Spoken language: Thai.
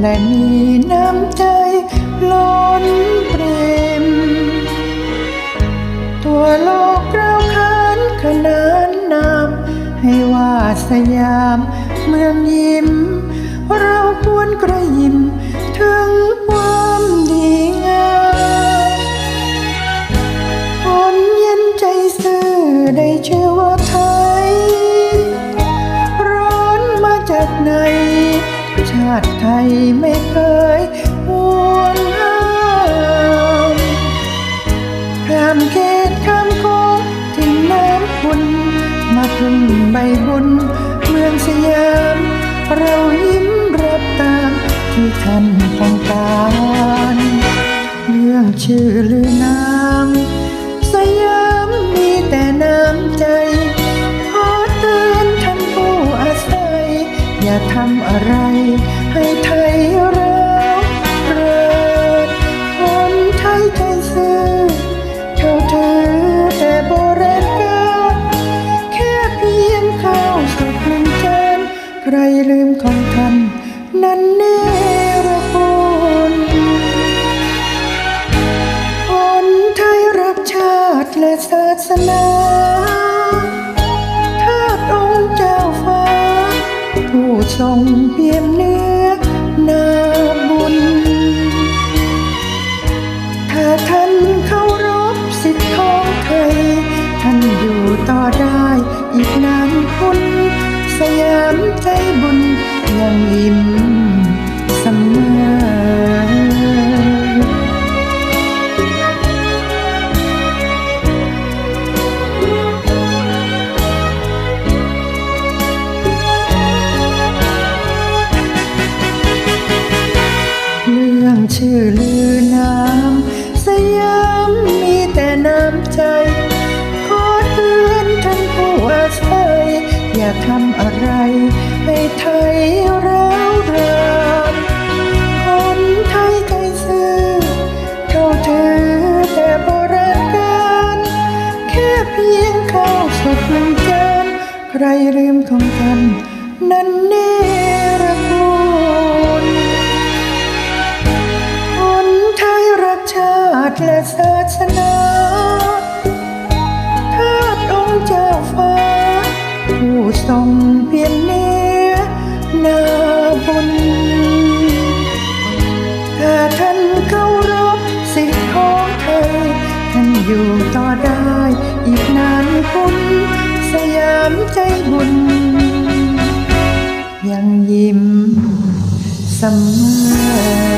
และมีน้ำใจล้นเปรม ตัวโลกเราขานขนานนามให้ว่าสยามเมืองยิ้ม เราควรกระยิมถึง ใบบุญเมืองสยาม เรายิ้มรับตามที่ท่านต้องการเรื่องชื่อลือนามสยามมีแต่น้ำใจ ขอเตือนท่านผู้อาศัย อย่าทำอะไรให้ไทยร รลืมของท่านนั้นเนรคุณคนไทยรักชาติและศาสนาทาตองค์เจ้าฟ้า ผู้ทรงเปี่ยม ยามใจบุญยังยิ้มเสมอเรื่องชื่อ จะทำอะไรให้ไทยร้าวรานคนไทยใจซื่อเขาถือแต่โบราณการแค่เพียงข้าวสุกหนึ่งจานใครลืมของท่านนั้นเนรคุณ ผู้ทรงเพียรเนื้อนาบุญถ้าท่านเคารพสิทธิของไทยท่านอยู่ต่อได้อีกนานคุณสยามใจบุญ ยังยิ้มเสมอ